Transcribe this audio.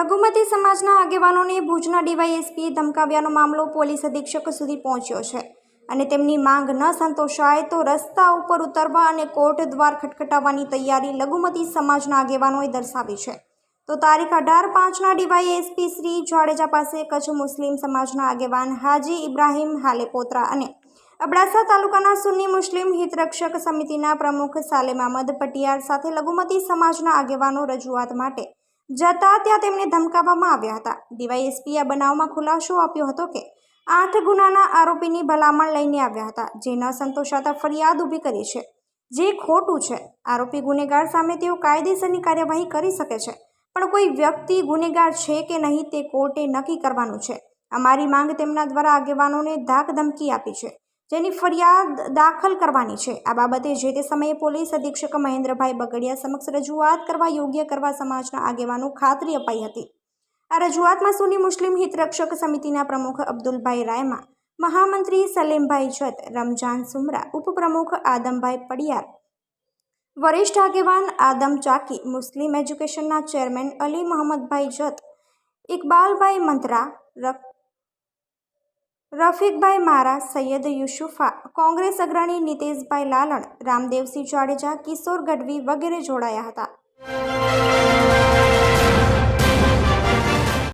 લઘુમતી સમાજના આગેવાનોને ભુજના ડીવાયએસપીએ ધમકાવ્યાનો મામલો પોલીસ અધિક્ષક સુધી પહોંચ્યો છે અને તેમની માંગ ન સંતોષાય તો રસ્તા ઉપર ઉતરવા અને કોર્ટ દ્વાર ખટખટાવવાની તૈયારી લઘુમતી સમાજના આગેવાનોએ દર્શાવી છે. તો તારીખ અઢાર પાંચના ડીવાયએસપી શ્રી જાડેજા પાસે કચ્છ મુસ્લિમ સમાજના આગેવાન હાજી ઇબ્રાહીમ હાલેપોત્રા અને અબડાસા તાલુકાના સુન્ની મુસ્લિમ હિતરક્ષક સમિતિના પ્રમુખ સાલેમ અહમદ પટિયાર સાથે લઘુમતી સમાજના આગેવાનો રજૂઆત માટે જતા ત્યાં તેમને ધમકાવવામાં આવ્યા હતા. ડીવાયએસપીએ આ બનાવમાં ખુલાસો આપ્યો હતો કે, આઠ ગુનાના આરોપીની ભલામણ લઈને આવ્યા હતા, જે ન સંતોષાતા ફરિયાદ ઊભી કરી છે. જે ખોટું છે. આરોપી ગુનેગાર સામે તેઓ કાયદેસરની કાર્યવાહી કરી શકે છે, પણ કોઈ વ્યક્તિ ગુનેગાર છે કે નહીં તે કોર્ટે નક્કી કરવાનું છે. અમારી માંગ તેમના દ્વારા આગેવાનોને ધાક ધમકી આપી છે. જેની ફરિયાદ દાખલ કરવાની છે. આ બાબતે જે તે સમયે પોલીસ અધિક્ષક મહેન્દ્રભાઈ બગડિયા સમક્ષ રજૂઆત કરવા યોગ્ય કરવા સમાજના આગેવાનો ખાતરી અપાઈ હતી. આ રજૂઆતમાં સુની મુસ્લિમ હિતરક્ષક સમિતિના પ્રમુખ અબ્દુલભાઈ રાયમા મહામંત્રી સલીમભાઈ જત, રમજાન સુમરા, ઉપપ્રમુખ આદમભાઈ પડિયાર, વરિષ્ઠ આગેવાન આદમ ચાકી, મુસ્લિમ એજ્યુકેશનના ચેરમેન અલી મોહમ્મદભાઈ જત, ઇકબાલભાઈ મંત્રા રફીકભાઈ મારા, સૈયદ યુસુફા, કોંગ્રેસ અગ્રણી નીતેશભાઈ લાલણ, રામદેવસિંહ જાડેજા, કિશોર ગઢવી વગેરે જોડાયા હતા.